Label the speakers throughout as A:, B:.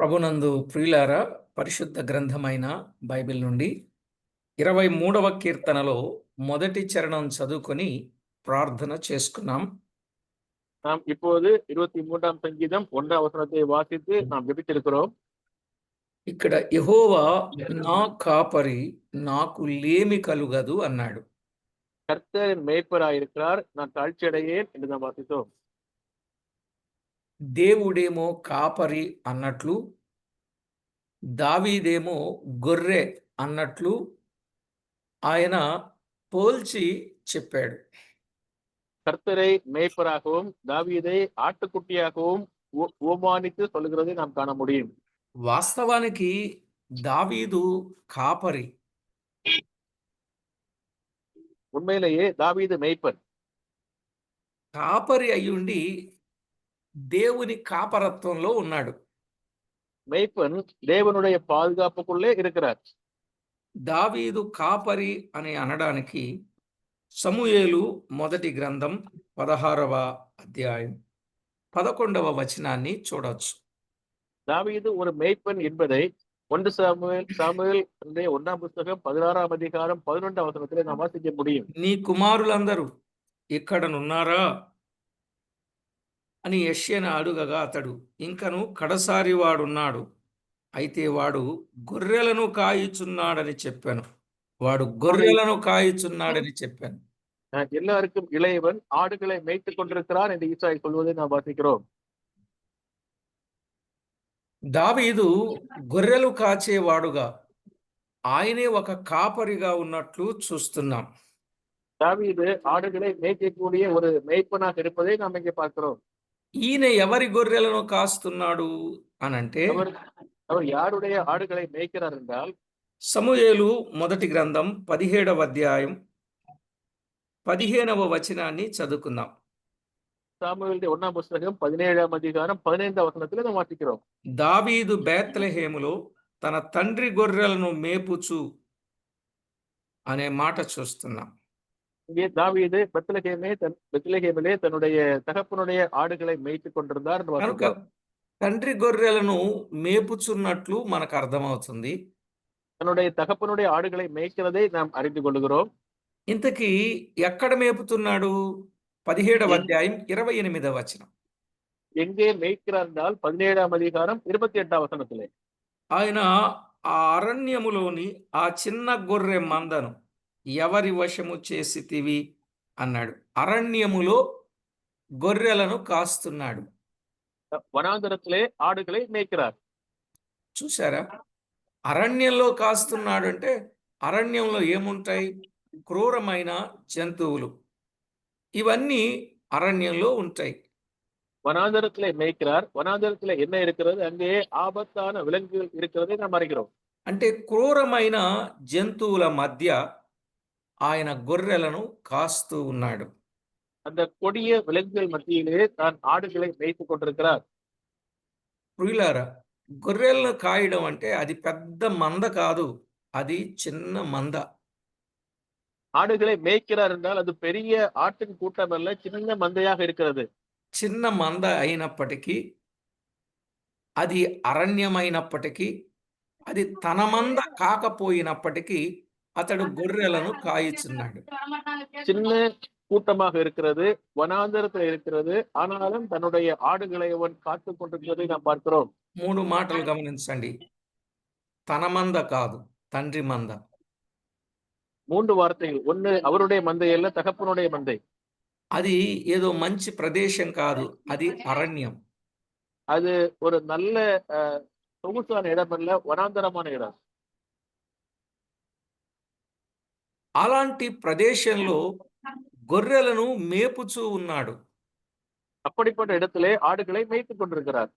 A: ప్రభునందు ప్రియులారా పరిశుద్ధ గ్రంథమైన బైబిల్ నుండి ఇరవై మూడవ కీర్తనలో మొదటి చరణం చదువుకొని ప్రార్థన చేసుకున్నాం
B: நாம் இப்போது இருபத்தி மூன்றாம் சங்கீதம் ஒன்றாம் வசனத்தை வாசித்து நாம் ஜெபித்திருக்கிறோம்
A: ఇక్కడ యెహోవా నా కాపరి నాకు లేమి కలుగదు అన్నాడు
B: கர்த்தர் என் மேய்ப்பராயிருக்கிறார் நான் தாழ்ச்சி அடையேன் என்று நாம் வாசித்தோம்
A: దేవుడేమో కాపరి అన్నట్లు దావీదేమో గొర్రె అన్నట్లు ఆయన పోల్చి చెప్పాడు
B: கர்த்தரை மேய்ப்பராகவும் தாவீதை ஆட்டுக்குட்டியாகவும் உ- உவமானித்து சொல்லுகிறதை நாம் காண முடியும்
A: వాస్తవానికి దావీదు కాపరి
B: உண்மையிலேயே தாவீது மேய்ப்பன்
A: కాపరి అయ్యుండి దేవుని కాపరత్వంలో ఉన్నాడు
B: மேய்ப்பன் தேவனுடைய பாதுகாப்புக்குள்ளே இருக்கிறார்
A: దావీదు కాపరి అని అనడానికి సమూయేలు మొదటి గ్రంథం పదహారవ అధ్యాయం పదకొండవ వచనాన్ని చూడొచ్చు
B: தாவீது ஒரு மேய்ப்பன் என்பதை ஒன்று சாமுவேல் சாமுவேல் என்னுடைய ஒன்றாம் புஸ்தகம் பதினாறாம் அதிகாரம் பதினொன்றாம் வசனத்திலே நாம் வாசிக்க முடியும்
A: నీ కుమారులందరూ ఇక్కడనున్నారా అని యష్యను అడుగగా అతడు ఇంకను కడసారి వాడున్నాడు అయితే వాడు గొర్రెలను కాయుచున్నాడని చెప్పాను వాడు గొర్రెలను కాయుచున్నాడని చెప్పాను
B: அஹ் எல்லாருக்கும் இளையவன் ஆடுகளை மேய்த்துக் கொண்டிருக்கிறான் என்று ஈசாய் சொல்வதை நாம் வாசிக்கிறோம்
A: దావీదు గొర్రెలు కాచేవాడుగా ఆయనే ఒక కాపరిగా ఉన్నట్లు చూస్తున్నాం
B: தாவீது ஆடுகளை மேய்க்கக்கூடிய ஒரு மேய்ப்பனாக இருப்பதை நாம் இங்கே பார்க்கிறோம்
A: ఈయన ఎవరి గొర్రెలను కాస్తున్నాడు అనంటే
B: அவர் அவர் யாருடைய ஆடுகளை மேய்க்கிறார் என்றால்
A: సమూయేలు మొదటి గ్రంథం పదిహేడవ అధ్యాయం పదిహేనవ వచనాన్ని చదువుకుందాం
B: சாமுவேலுடைய ஒண்ணாம் புஸ்தகம் பதினேழாம் அதிகாரம் பதினைந்தாம் வசனத்துல நாம் வாசிக்கிறோம்
A: దావీదు బేత్లెహేములో తన తండ్రి గొర్రెలను మేపుచు అనే మాట చూస్తున్నాం
B: இங்கே தாவீது பெத்லகேமே தன் பெத்லகேமிலே தன்னுடைய தகப்பனுடைய ஆடுகளை மேய்த்துக் கொண்டிருந்தார் என்று
A: కనుక
B: வாசிக்கிறோம்
A: తండ్రి గొర్రెలను మేపుచున్నట్లు మనకు అర్థమవుతుంది
B: தன்னுடைய தகப்பனுடைய ஆடுகளை மேய்க்கிறதை நாம் அறிந்து கொள்கிறோம்
A: ఇంతకీ ఎక్కడ మేపుతున్నాడు పదిహేడవ
B: ఎన్-
A: అధ్యాయం ఇరవై ఎనిమిదవ వచనం
B: எங்கே மேய்க்கிறார் என்றால் பதினேழாம் அதிகாரம் இருபத்தி எட்டாம் வசனத்திலே
A: ఆయన ఆ అరణ్యములోని ఆ చిన్న గొర్రె మందను ఎవరి వశము చేసితివి అన్నాడు అరణ్యములో గొర్రెలను కాస్తున్నాడు
B: வனாந்தரத்திலே ஆடுகளை மேய்க்கிறார்
A: చూసారా అరణ్యంలో కాస్తున్నాడు అంటే అరణ్యంలో ఏముంటాయి క్రూరమైన జంతువులు ఇవన్నీ అరణ్యంలో ఉంటాయి
B: வனாந்தரத்திலே மேய்க்கிறார் வனாந்தரத்திலே என்ன இருக்கிறது அங்கே ஆபத்தான விலங்குகள் இருக்கிறதை நாம் அறிகிறோம்
A: అంటే క్రూరమైన జంతువుల మధ్య ఆయన గొర్రెలను కాస్తూ ఉన్నాడు
B: அந்த கொடிய விலங்குகள் மத்தியிலே தான் ஆடுகளை மேய்த்துக் கொண்டிருக்கிறார்
A: ప్రియులారా గొర్రెలను కాయడం అంటే అది పెద్ద మంద కాదు అది చిన్న మంద
B: ஆடுகளை மேய்க்கிறார் என்றால் அது பெரிய ஆட்டின் கூட்டம் அல்ல சின்ன மந்தையாக இருக்கிறது
A: చిన్న మంద అయినప్పటికీ అది అరణ్యమైనప్పటికీ అది తన మంద కాకపోయినప్పటికీ అతడు గొర్రెలను కాయుచున్నాడు
B: சின்ன கூட்டமாக இருக்கிறது வனாந்தரத்தில் இருக்கிறது ஆனாலும் தன்னுடைய ஆடுகளை அவன் காத்துக் கொண்டிருக்கிறதை நாம் பார்க்கிறோம்
A: మూడు మాటలు గమనించండి తన మంద కాదు తండ్రి మంద
B: மூன்று வார்த்தைகள் ஒண்ணு அவருடைய மந்தை அல்ல தகப்பனுடைய மந்தை
A: అది ఏదో మంచి ప్రదేశం కాదు అది అరణ్యం
B: அது ஒரு நல்ல அஹ், சொகுசான இடம் அல்ல வனாந்தரமான இடம்
A: అలాంటి ప్రదేశంలో గొర్రెలను మేపుచూ ఉన్నాడు
B: அப்படிப்பட்ட இடத்திலே ஆடுகளை மேய்த்துக் கொண்டிருக்கிறார்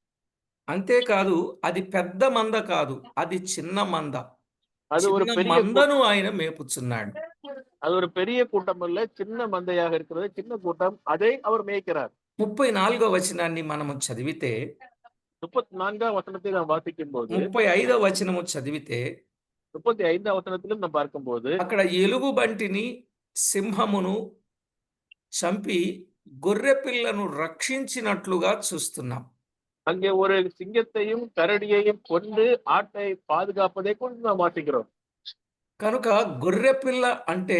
A: అంతేకాదు అది పెద్ద మంద కాదు అది చిన్న మంద
B: அது ஒரு
A: చిన్న
B: பெரிய கூ-
A: మందను ఆయన మేపుచున్నాడు
B: அது ஒரு பெரிய கூட்டம் அல்ல சின்ன மந்தையாக இருக்கிறது சின்ன கூட்டம் அதை அவர் மேய்க்கிறார்
A: ముప్పై నాలుగో వచనాన్ని మనము చదివితే
B: முப்பத்தி நான்காம் வசனத்தை நாம் வாசிக்கும் போது
A: ముప్పై ఐదో వచనము చదివితే
B: முப்பத்தி ஐந்தாம் வசனத்திலும் நாம் பார்க்கும்போது
A: అక్కడ ఎలుగు బంటిని సింహమును చంపి గొర్రె పిల్లను రక్షించినట్లుగా చూస్తున్నాం
B: அங்கே ஒரு சிங்கத்தையும் கரடியையும் கொண்டு ஆட்டை பாதுகாப்பதை கொண்டு நாம் வாசிக்கிறோம்
A: కనుక గొర్రెపిల్ల అంటే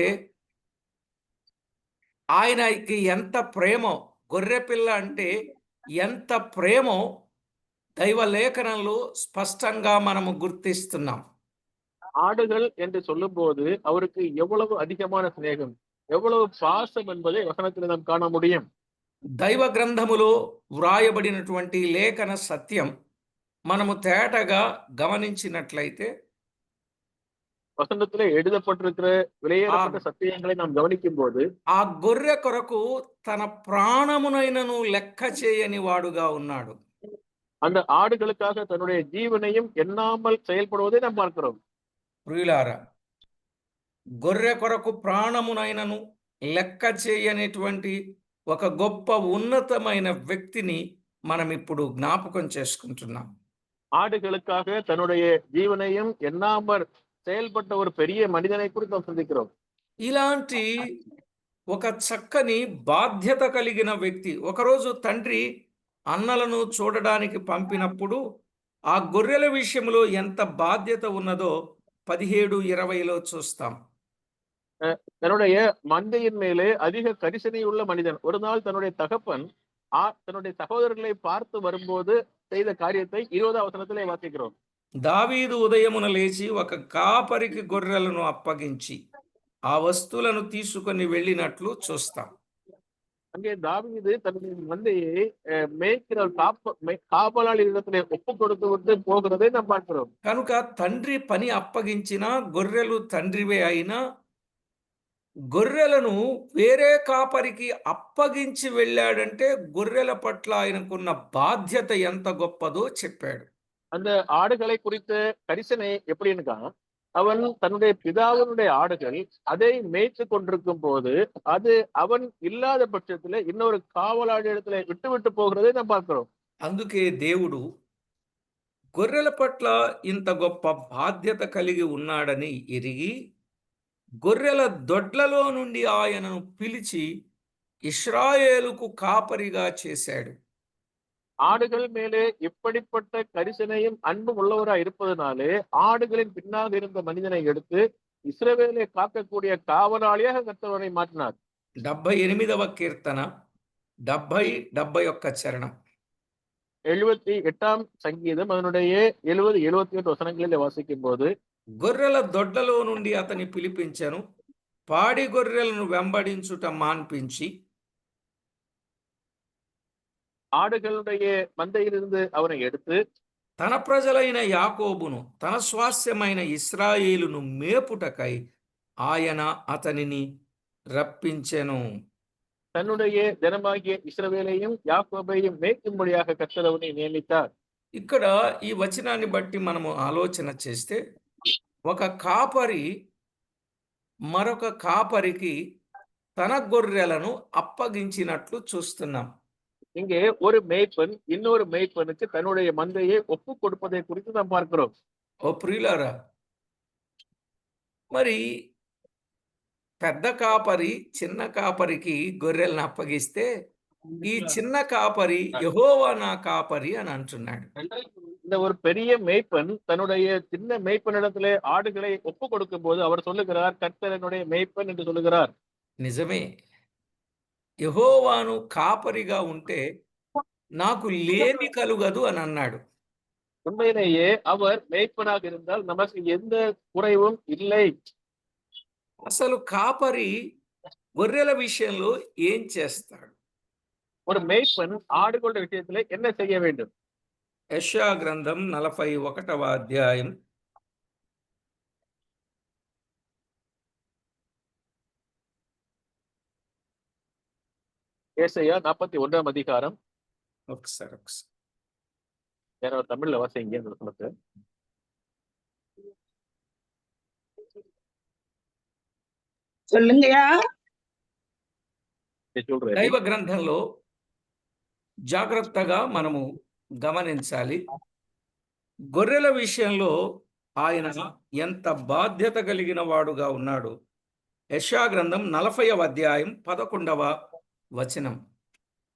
A: ఆయనకి ఎంత ప్రేమో గొర్రెపిల్ల అంటే ఎంత ప్రేమో దైవ లేఖనంలో స్పష్టంగా మనము గుర్తిస్తున్నాం
B: ஆடுகள் என்று சொல்லும்போது அவருக்கு எவ்வளவு அதிகமான சிநேகம் எவ்வளவு பாசம் என்பதை வசனத்தில் நாம் காண முடியும்
A: దైవ గ్రంథములో వ్రాయబడినటువంటి లేఖన సత్యం మనము తేటగా గమనించినట్లయితే
B: வசனத்திலே எழுதப்பட்டிருக்கிற விலையேறப்பட்ட சத்தியங்களை நாம் கவனிக்கும் போது
A: ఆ గొర్రె కొరకు తన ప్రాణమునైనను లెక్క చేయని వాడుగా ఉన్నాడు
B: அந்த ஆடுகளுக்காக தன்னுடைய ஜீவனையும் எண்ணாமல் செயல்படுவதை நாம் பார்க்கிறோம்
A: ప్రియులారా గొర్రె కొరకు ప్రాణమునైనను లెక్క చేయనటువంటి ఒక గొప్ప ఉన్నతమైన వ్యక్తిని మనం ఇప్పుడు జ్ఞాపకం చేసుకుంటున్నాం
B: ஆடுகளுக்காக தன்னுடைய ஜீவனையும் எண்ணாமல் செயல்பட்ட ஒரு பெரிய மனிதனை குறித்து நாம் சிந்திக்கிறோம்
A: ఇలాంటి ఒక చక్కని బాధ్యత కలిగిన వ్యక్తి ఒకరోజు తండ్రి అన్నలను చూడడానికి పంపినప్పుడు ఆ గొర్రెల విషయంలో ఎంత బాధ్యత ఉన్నదో పదిహేడు ఇరవైలో చూస్తాం
B: தன்னுடைய மந்தையின் மேலே அதிக கரிசனை உள்ள மனிதன் ஒரு நாள் தன்னுடைய தகப்பன் ஆ- தன்னுடைய சகோதரர்களை பார்த்து வரும்போது செய்த காரியத்தை இருபதாம் வசனத்திலே வாசிக்கிறோம்
A: దావీదు ఉదయమున లేచి ఒక కాపరికి గొర్రెలను అప్పగించి ఆ వస్తువులను తీసుకొని వెళ్ళినట్లు చూస్తాం
B: அங்கே தாவீது தன்னுடைய மந்தையை அஹ், மேய்க்கிற ஒரு காப்ப மே- காவலாளி இடத்திலே ஒப்பு கொடுத்து விட்டு போகிறதை நாம் பார்க்கிறோம்
A: కనుక తండ్రి పని అప్పగించిన గొర్రెలు తండ్రివే అయినా గొర్రెలను వేరే కాపరికి అప్పగించి వెళ్ళాడంటే గొర్రెల పట్ల ఆయనకున్న బాధ్యత ఎంత గొప్పదో చెప్పాడు
B: அந்த ஆடுகளை குறித்த கரிசனை எப்படின்னா அவன் தன்னுடைய பிதாவினுடைய ஆடுகள் அதை மேய்த்து கொண்டிருக்கும் போது அது அவன் இல்லாத பட்சத்துல இன்னொரு காவலாளி இடத்துல விட்டு விட்டு போகிறதை நாம் பார்க்கிறோம்
A: అందుకే దేవుడు గొర్రెల పట్ల ఇంత గొప్ప బాధ్యత కలిగి ఉన్నాడని ఎరిగి గొర్రెల దొడ్లలో నుండి ఆయనను పిలిచి ఇస్రాయేలుకు కాపరిగా చేశాడు
B: ஆடுகள் மேலே இப்படிப்பட்ட கரிசனையும் அன்பும் உள்ளவராய் இருப்பதனாலே ஆடுகளின் பின்னாக இருந்த மனிதனை எடுத்து இஸ்ரவேலை காக்கக்கூடிய காவலாளியாக கர்த்தவனை மாற்றினார்
A: డెబ్బై ఎనిమిదవ కీర్తన డెబ్బై డెబ్బై ఒక్క చరణం
B: எழுபத்தி எட்டாம் சங்கீதம் அதனுடைய எழுபது எழுபத்தி எட்டு வசனங்களிலே வாசிக்கும் போது
A: గొర్రెల దొడ్లలో నుండి అతని పిలిపించెను పాడి గొర్రెలను వెంబడించుట మాన్పించి
B: ஆடுகளுடைய மந்தையிலிருந்து அவனை எடுத்து
A: తన ప్రజలైన యాకోబును తన స్వాస్యమైన ఇస్రాయేలును మేపుటకై ఆయన అతనిని రప్పించెను
B: தன்னுடைய ஜனமாகிய இஸ்ரவேலையும் யாக்கோபையும் மேய்க்கும்படியாக கர்த்தர் அவனை நியமித்தார்
A: ఇక్కడ ఈ వచనాన్ని బట్టి మనము ఆలోచన చేస్తే ఒక కాపరి మరొక కాపరికి తన గొర్రెలను అప్పగించినట్లు చూస్తున్నాం
B: இங்கே ஒரு மேய்ப்பன் இன்னொரு மேய்ப்பனுக்கு தன்னுடைய மந்தையை ஒப்பு கொடுப்பதை குறித்து நாம் பார்க்கிறோம்
A: ఓ ప్రియులారా మరి పెద్ద కాపరి చిన్న కాపరికి గొర్రెలను అప్పగిస్తే ఈ చిన్న కాపరి యెహోవా నా కాపరి అని అంటున్నాడు
B: இந்த ஒரு பெரிய மேய்ப்பன் தன்னுடைய சின்ன மேய்ப்பனிடத்திலே ஆடுகளை ஒப்பு கொடுக்கும் போது அவர் சொல்லுகிறார் கர்த்தர் என்னுடைய மேய்ப்பன் என்று சொல்லுகிறார்
A: నిజమే యెహోవాను కాపరిగా ఉంటే నాకు లేమి కలుగదు అని అన్నాడు
B: உண்மையிலேயே அவர் மேய்ப்பனாக இருந்தால் நமக்கு எந்த குறைவும் இல்லை
A: అసలు కాపరి గొర్రెల విషయంలో ఏం చేస్తాడు
B: ஒரு மேய்ப்பன் ஆடுகளுடைய விஷயத்திலே என்ன செய்ய வேண்டும்
A: యెషయా గ్రంథం నలభై ఒకటవ అధ్యాయం
B: ஏசையா நாற்பத்தி ஒன்றாம் அதிகாரம்
A: ఒకసారి ఒకసారి
B: யாராவது தமிழ்ல வாசிங்க இந்த வசனத்தை
C: சொல்லுங்கய்யா
B: இதை சொல்றேன்
A: దైవ గ్రంథంలో జాగ్రత్తగా మనము గమనించాలి గొర్రెల విషయంలో ఆయన ఎంత బాధ్యత కలిగిన వాడుగా ఉన్నాడు యెషయా గ్రంథం నలభైవ అధ్యాయం పదకొండవ వచనం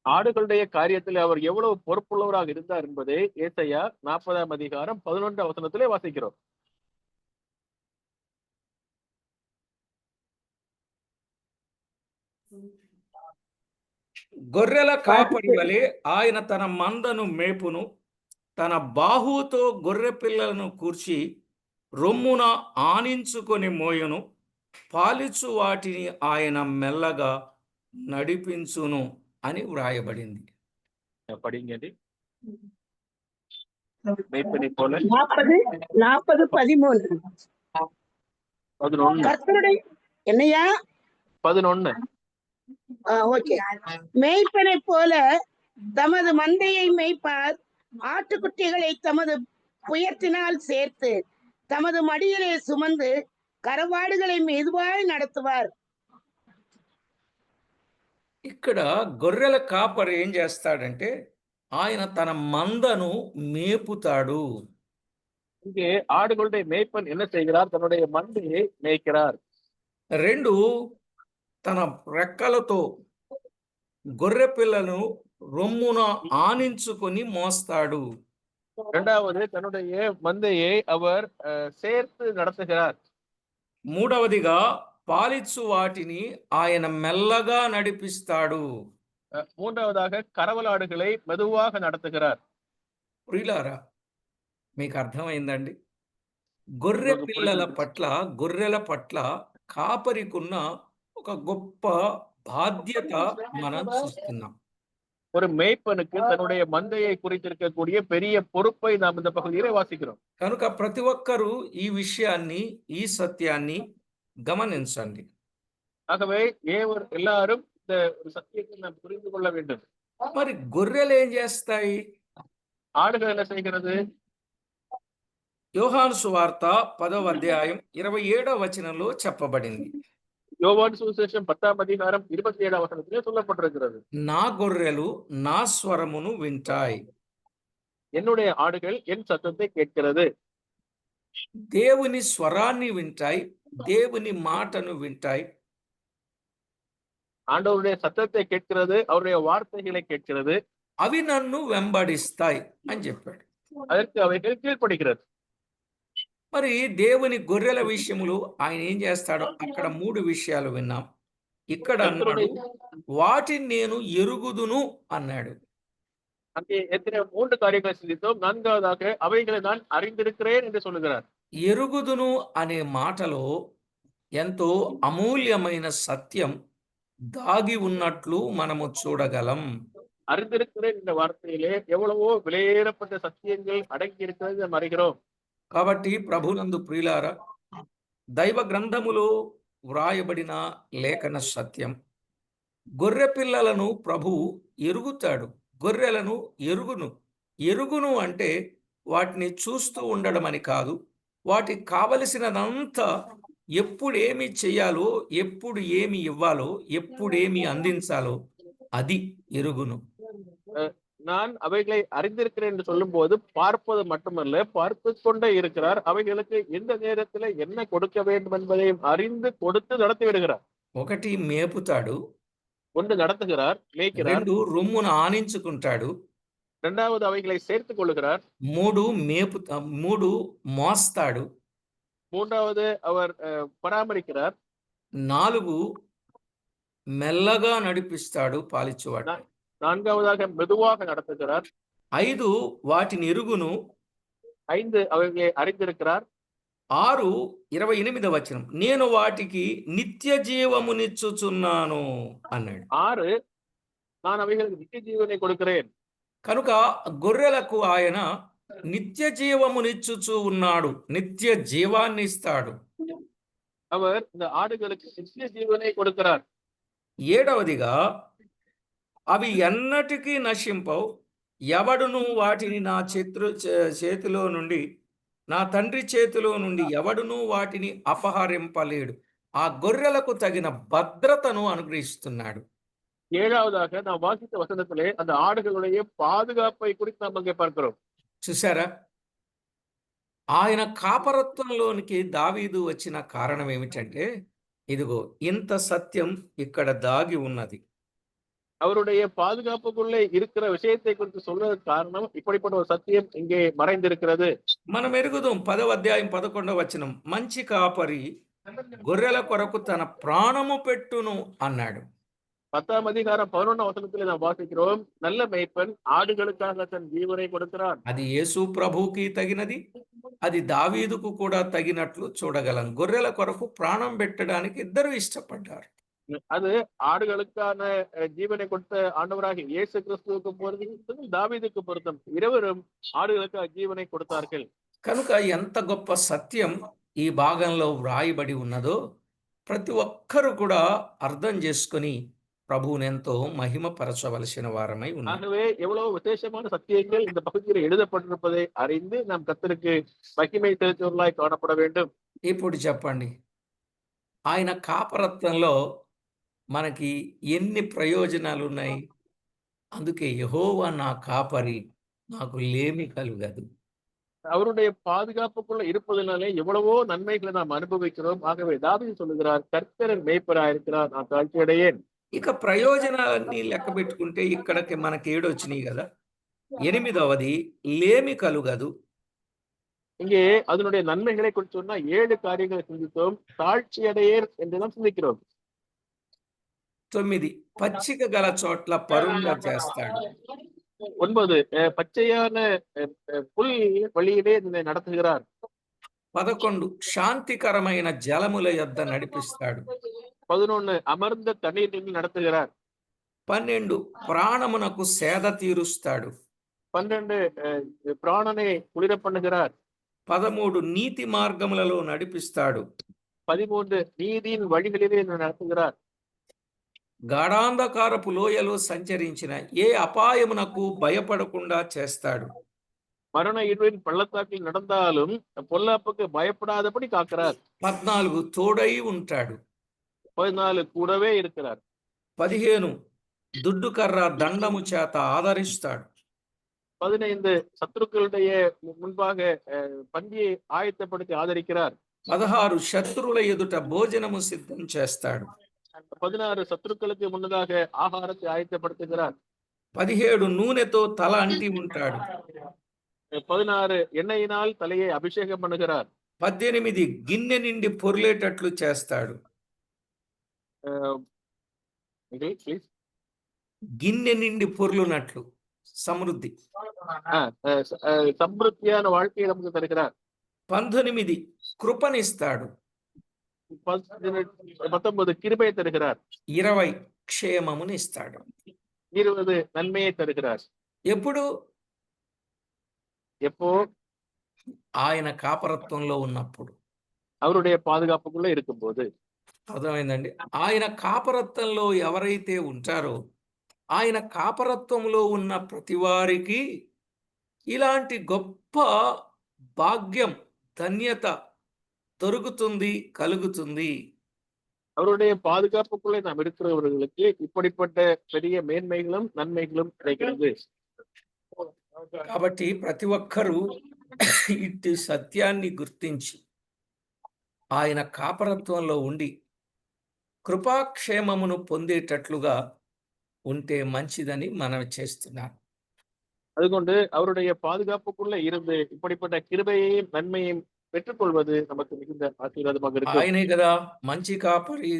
B: ஆடுகளுடைய காரியத்தில் அவர் எவ்வளவு பொறுப்புள்ளவராக இருந்தார் என்பதை ஏசையா நாற்பதாம் அதிகாரம் பதினொன்றாம் வசனத்திலே வாசிக்கிறோம்
A: గొర్రెల కాపరి వలె ఆయన తన మందను మేపును తన బాహువుతో గొర్రె పిల్లలను కూర్చి రొమ్మున ఆనించుకొని మోయను పాలిచు వాటిని ఆయన మెల్లగా నడిపించును అని వ్రాయబడింది
B: படிங்கடி மேய்ப்பனை போல
C: நாற்பது நாற்பது பதிமூணு
B: பதினொன்னு
C: கர்த்தருடைய என்னையா
B: பதினொன்னு
C: ஓகே மேய்ப்பனை போல தமது மந்தையை மேய்ப்பார் ஆட்டுக்குட்டிகளை தமது புயத்தினால் சேர்த்து தமது மடியிலே சுமந்து கரவாடுகளை மெதுவாய் நடத்துவார்
A: ఇక్కడ గొర్రెల కాపరి ఏం చేస్తాడంటే ఆయన తన మందను మేపుతాడు
B: இங்கே ஆடுகளுடைய மேய்ப்பன் என்ன செய்கிறார் தன்னுடைய மந்தையை மேய்க்கிறார்
A: రెండు తన రెక్కలతో గొర్రె పిల్లను రొమ్మున ఆనించుకొని మోస్తాడు
B: இரண்டாவது தன்னுடைய மந்தையை அவர் அஹ், சேர்த்து நடத்துகிறார்
A: మూడవదిగా పాలిచ్చు వాటిని ఆయన మెల్లగా నడిపిస్తాడు
B: அஹ், மூன்றாவதாக கரவலாடுகளை மெதுவாக நடத்துகிறார்
A: ప్రియులారా మీకు అర్థమైందండి గొర్రె
B: నాకు
A: పిల్లల
B: పురిగింది.
A: పట్ల గొర్రెల పట్ల కాపరికున్న ఒక గొప్ప బాధ్యత మనం చూస్తున్నాం
B: ஒரு மேய்ப்பனுக்கு தன்னுடைய மந்தையை குறித்திருக்கக்கூடிய பெரிய பொறுப்பை நாம் இந்த பகுதியிலே வாசிக்கிறோம்
A: కనుక ప్రతి ఒక్కరూ ఈ విషయాన్ని ఈ సత్యాన్ని గమనించండి
B: ஆகவே ஏவர் எல்லாரும் இந்த ஒரு சத்தியத்தை நாம் புரிந்து கொள்ள வேண்டும்
A: మరి గొర్రెలు ఏం చేస్తాయి
B: ஆடுகள் என்ன செய்கிறது
A: యోహాను సువార్త పదవ అధ్యాయం ఇరవై ఏడవ వచనంలో చెప్పబడింది
B: யோவான் சுவிசேஷம் பத்தாம் அதிகாரம் இருபத்தி ஏழாம் வசனத்திலே சொல்லப்பட்டிருக்கிறது
A: నా గొర్రెలు నా స్వరమును వింటాయి
B: என்னுடைய ஆடுகள் என் சத்தத்தை கேட்கிறது
A: దేవుని స్వరాన్ని వింటాయి దేవుని మాటను వింటాయి
B: ஆண்டவருடைய சத்தத்தை கேட்கிறது அவருடைய வார்த்தைகளை கேட்கிறது
A: అవి నన్ను వెంబడిస్తాయి అని చెప్పాడు
B: அதற்கு அவைகள் கீழ்ப்படுகிறது
A: మరి దేవుని గొర్రెల విషయములు ఆయన ఏం చేస్తాడో అక్కడ మూడు విషయాలు విన్నాం ఇక్కడ అన్నాడు వాటిని నేను ఎరుగుదును అన్నాడు
B: அங்கே எத்தனை மூன்று காரியங்களை சிந்தித்தோம் நான்காவதாக அவைகளை நான் அறிந்திருக்கிறேன் என்று சொல்லுகிறார்
A: ఎరుగుదును అనే మాటలో ఎంతో అమూల్యమైన సత్యం దాగి ఉన్నట్లు మనము చూడగలం
B: அறிந்திருக்கிறேன் என்ற வார்த்தையிலே எவ்வளவோ விலையேறப்பட்ட சத்தியங்கள் அடங்கி இருக்கிறது நாம் அறிகிறோம்
A: కాబట్టి ప్రభునందు ప్రియులారా దైవ గ్రంథములో వ్రాయబడిన లేఖన సత్యం గొర్రె పిల్లలను ప్రభువు ఎరుగుతాడు గొర్రెలను ఎరుగును ఎరుగును అంటే వాటిని చూస్తూ ఉండడం అని కాదు వాటికి కావలసినదంతా ఎప్పుడు ఏమి చేయాలో ఎప్పుడు ఏమి ఇవ్వాలో ఎప్పుడు ఏమి అందించాలో అది ఎరుగును
B: நான் அவைகளை அறிந்திருக்கிறேன் என்று சொல்லும் போது பார்ப்பது மட்டுமல்ல பார்த்து கொண்டே இருக்கிறார் அவைகளுக்கு எந்த நேரத்துல என்ன கொடுக்க வேண்டும் என்பதையும் அறிந்து கொடுத்து நடத்தி விடுகிறார்
A: ఒకటి మేపుతాడు
B: ஒன்று நடத்துகிறார் மேய்க்கிறார்
A: రెండు రొమ్మున ఆనించుకుంటాడు
B: இரண்டாவது அவைகளை சேர்த்துக் கொள்ளுகிறார்
A: మూడు మేపు మూడు మోస్తాడు
B: மூன்றாவது அவர் அஹ், பராமரிக்கிறார்
A: నాలుగు మెల్లగా నడిపిస్తాడు పాలిచ్చువాడు
B: நான்காவதாக மெதுவாக நடத்துகிறார்
A: ఐదు వాటిని ఎరుగును
B: ஐந்து அவைகளை அறிந்திருக்கிறார்
A: ఆరు ఇరవై ఎనిమిదవ వచనం నేను వాటికి నిత్య జీవమునిచ్చుచున్నాను అన్నాడు
B: ஆறு நான் அவைகளுக்கு நித்திய ஜீவனை கொடுக்கிறேன்
A: కనుక గొర్రెలకు ఆయన నిత్య జీవమునిచ్చుచు ఉన్నాడు నిత్య జీవాన్ని ఇస్తాడు
B: నిత్య జీవనే ஆடுகளுக்கு
A: ఏడవదిగా అవి ఎన్నటికీ నశింపవు ఎవడును వాటిని నా చేతు చేతిలో నుండి నా తండ్రి చేతిలో నుండి ఎవడును వాటిని అపహరింపలేడు. ఆ గొర్రెలకు తగిన భద్రతను అనుగ్రహిస్తున్నాడు.
B: ஏழாவதாக நாம் வாசித்த வசனத்திலே அந்த ஆடுகளுடைய பாதுகாப்பை குறித்து நாம் அங்கே பார்க்கிறோம்
A: చూసారా ఆయన కాపరత్వంలోనికి దావీదు వచ్చిన కారణం ఏమిటంటే ఇదిగో ఇంత సత్యం ఇక్కడ దాగి ఉన్నది
B: அவருடைய பாதுகாப்புக்குள்ளே இருக்கிற விஷயத்தை குறித்து சொல்வதற்கு காரணம் இப்படிப்பட்ட ஒரு சத்தியம் இங்கே மறைந்திருக்கிறது
A: మనం ఎరుగుదాం పదవ అధ్యాయం పదకొండవ వచనం మంచి కాపరి గొర్రెల కొరకు తన ప్రాణము పెట్టును అన్నాడు
B: பத்தாம் அதிகாரம் பதினொன்றாம் வசனத்திலே நாம் வாசிக்கிறோம் நல்ல மேய்ப்பன் ஆடுகளுக்காக தன் ஜீவனை கொடுக்கிறான்
A: అది యేసు ప్రభువుకి తగినది అది దావీదుకు కూడా తగినట్లు చూడగలం గొర్రెల కొరకు ప్రాణం పెట్టడానికి ఇద్దరు ఇష్టపడ్డారు
B: அது ஆடுகளுக்கான அஹ், ஜீவனை கொடுத்த ஆண்டவராக இயேசு கிறிஸ்துவுக்கு பொருத்தம் தாவீதுக்கு பொருத்தம் இருவரும் ஆடுகளுக்காக ஜீவனை கொடுத்தார்கள்
A: కనుక ఎంత గొప్ప సత్యం ఈ భాగంలో వ్రాయబడి ఉన్నదో ప్రతి ఒక్కరు కూడా అర్థం చేసుకొని ప్రభువుని ఎంతో మహిమపరచవలసిన వారమై ఉన్నారు
B: ஆகவே எவ்வளவு விசேஷமான சத்தியங்கள் இந்த பகுதியில் எழுதப்பட்டிருப்பதை அறிந்து நாம் கர்த்தருக்கு மகிமை செலுத்துவர்களாய் காணப்பட வேண்டும்
A: ఇప్పుడు చెప్పండి ఆయన కాపరత్వంలో మనకి ఎన్ని ప్రయోజనాలు ఉన్నాయి అందుకే యెహోవా నా కాపరి నాకు లేమి కలుగదు
B: அவருடைய பாதுகாப்புக்குள்ள இருப்பதனாலே எவ்வளவோ நன்மைகளை நாம் அனுபவிக்கிறோம் ஆகவே தாவீது சொல்லுகிறார் கர்த்தரன் மேய்ப்பராயிருக்கிறார் நான் தாழ்ச்சியடையேன்
A: ఇక ప్రయోజనాలన్నీ లెక్క పెట్టుకుంటే ఇక్కడికి మనకి ఏడొచ్చినాయి కదా ఎనిమిదవది లేమి కలుగదు
B: இங்கே அதனுடைய நன்மைகளை குறித்து சொன்னா ஏழு காரியங்களை சிந்தித்தோம் தாழ்ச்சியடையேன் என்றுதான் சிந்திக்கிறோம்
A: తొమ్మిది పచ్చిక గల చోట్ల పరుండ చేస్తాడు
B: ஒன்பது அஹ், பச்சையான அஹ், அஹ், புல் வழியிலே என்னை நடத்துகிறார்
A: పదకొండు శాంతికరమైన జలముల యొద్ద నడిపిస్తాడు
B: பதினொன்னு அமர்ந்த தண்ணீர் நின்று நடத்துகிறார்
A: పన్నెండు ప్రాణమునకు సేద తీరుస్తాడు
B: பன்னெண்டு அஹ், பிராணனை குளிர பண்ணுகிறார்
A: పదమూడు నీతి మార్గములలో నడిపిస్తాడు
B: பதிமூன்று நீதியின் வழிகளிலே என்னை நடத்துகிறார்
A: గాఢాంధకారపు లోయలో సంచరించిన ఏ అపాయమునకు భయపడకుండా చేస్తాడు
B: மரண இருளின் பள்ளத்தாக்கில் நடந்தாலும் பொல்லாப்புக்கு பயப்படாதபடி காக்கிறார்
A: పద్నాలుగు తోడై ఉంటాడు
B: பதினாலு கூடவே இருக்கிறார்
A: పదిహేను దుడ్డు కర్ర దండము చేత ఆదరిస్తాడు
B: பதினைந்து சத்துருக்களுடைய முன்பாக அஹ், பந்தியை ஆயத்தப்படுத்தி ஆதரிக்கிறார்
A: పదహారు శత్రువుల ఎదుట భోజనము సిద్ధం చేస్తాడు
B: பதினாறு சத்துருக்களுக்கு முன்னதாக ஆகாரத்தை ஆயத்தப்படுத்துகிறார்
A: పదిహేడు నూనెతో తల అంటి ఉంటాడు
B: பதினாறு எண்ணெயினால் தலையை அபிஷேகம் பண்ணுகிறார்
A: పద్దెనిమిది గిన్నె నిండి పొర్లేటట్లు చేస్తాడు
B: Okay, please.
A: గిన్నె నిండి పొర్లునట్లు సమృద్ధి
B: அஹ், அஹ், அஹ், சம்பிருத்தியான வாழ்க்கையை நமக்கு தருகிறார்
A: పంతొమ్మిది కృపనిస్తాడు
B: பதினெட்டு- பத்தொன்பது கிருபையை தருகிறார்
A: ఇరవై క్షేమమునిస్తాడు
B: இருபது நன்மையை தருகிறார்
A: ఎప్పుడు
B: எப்போ
A: ఆయన కాపరత్వంలో ఉన్నప్పుడు
B: அவருடைய பாதுகாப்புக்குள்ள இருக்கும்போது
A: అర్థమైందండి ఆయన కాపరత్వంలో ఎవరైతే ఉంటారో ఆయన కాపరత్వంలో ఉన్న ప్రతి వారికి ఇలాంటి గొప్ప భాగ్యం ధన్యత దొరుకుతుంది కలుగుతుంది
B: அவருடைய பாதுகாப்புக்குள்ளே நாம் இருக்கிறவர்களுக்கு இப்படிப்பட்ட பெரிய மேன்மைகளும் நன்மைகளும் கிடைக்கிறது
A: కాబట్టి ప్రతి ఒక్కరూ ఇట్టి సత్యాన్ని గుర్తించి ఆయన కాపరత్వంలో ఉండి కృపాక్షేమమును పొందేటట్లుగా ఉంటే మంచిదని మనం చేస్తున్నాం
B: அதுகொண்டு அவருடைய பாதுகாப்புக்குள்ள இருந்து இப்படிப்பட்ட கிருபையையும் நன்மையையும் பெற்றுக்கொள்வது நமக்கு மிகுந்த ஆசீர்வாதமாக இருக்கும்
A: ఆయనే కదా మంచి కాపరి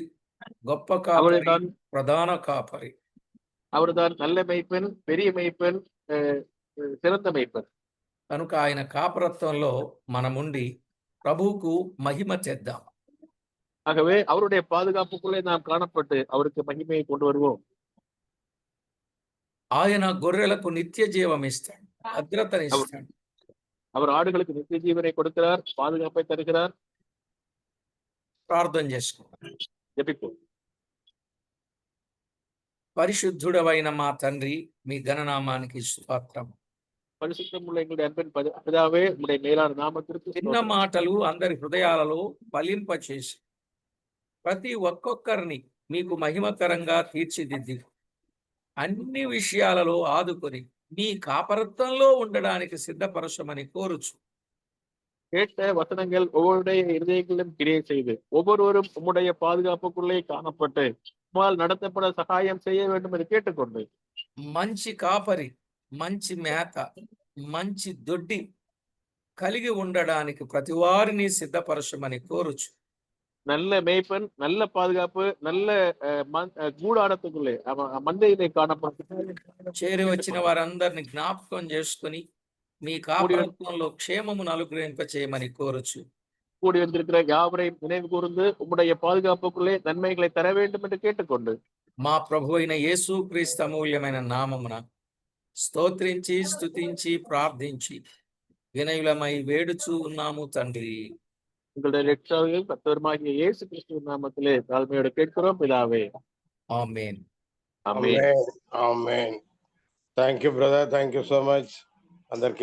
A: గొప్ప కాపరి
B: அவர்தான்
A: ప్రధాన కాపరి
B: அவர்தான் நல்ல மெய்ப்பெண் பெரிய மெய்ப்பெண் அஹ், அஹ், சிறந்த மெய்ப்பெண்
A: కనుక ఆయన కాపరత్వంలో మనముండి ప్రభువుకు మహిమ తెద్దాం
B: ஆகவே அவருடைய பாதுகாப்புக்குள்ளே நாம் காணப்பட்டு அவருக்கு மகிமையை கொண்டு வருவோம்.
A: ఆయన గొర్రెలకు నిత్య జీవం ఇస్తాడు భద్రతని ఇస్తాడు.
B: அவர் ஆடுகளுக்கு நித்திய ஜீவனை கொடுக்கிறார் பாதுகாப்பை தருகிறார்.
A: ప్రార్థన చేసుకుంటాం
B: ஜெபிப்போம்
A: పరిశుద్ధుడవైన మా తండ్రి మీ ఘననామానికి స్తోత్రం.
B: పరిశుద్ధములు ఎంగుడి అన్పిన్ పిదావే మేలాన నామతిరుకు
A: చిన్న మాటలు అందరి హృదయాలలో ఫలింపచేసి ప్రతి ఒక్కొక్కరిని మీకు మహిమకరంగా తీర్చిదిద్ది అన్ని విషయాలలో ఆదుకొని మీ కాపరత్వంలో ఉండడానికి సిద్ధపరచమని కోరుచు
B: கேட்ட வசனங்கள் ஒவ்வொருடைய இருதயங்களிலும் கிரியை செய்து ஒவ்வொருவரும் உம்முடைய பாதுகாப்புக்குள்ளே காணப்பட்டு உம்மால் நடத்தப்பட சகாயம் செய்ய வேண்டும் என்று கேட்டுக்கொண்டு
A: మంచి కాపరి మంచి మేత మంచి దొడ్డి కలిగి ఉండడానికి ప్రతి వారిని సిద్ధపరచమని కోరుచు
B: நல்ல மேய்ப்பன் நல்ல பாதுகாப்பு நல்ல அஹ், மந்- அஹ், கூடாரத்துக்குள்ளே அவ- மந்தையிலே காணப்படும்
A: చేరి వచ్చిన వారందరిని జ్ఞాపకం చేసుకుని మీ కాపురత్వంలో క్షేమమును అనుగ్రహింప చేయమని కోరుచు
B: கூடி வந்திருக்கிற யாவரையும் நினைவு கூர்ந்து உம்முடைய பாதுகாப்புக்குள்ளே நன்மைகளை தர வேண்டும் என்று கேட்டுக்கொண்டு
A: మా ప్రభు అయిన యేసు క్రీస్తు అమూల్యమైన నామమున స్తోత్రించి స్తుతించి ప్రార్థించి వినయులమై వేడుచూ ఉన్నాము తండ్రి
B: உங்களுடைய ரட்சாவையும் கத்தவருமாகிய இயேசு கிறிஸ்துவின் நாமத்திலே தாழ்மையோடு கேட்கிறோம் பிதாவே
A: amen
B: amen
D: Amen. Amen. Thank you, brother. Thank you so much. అందరికీ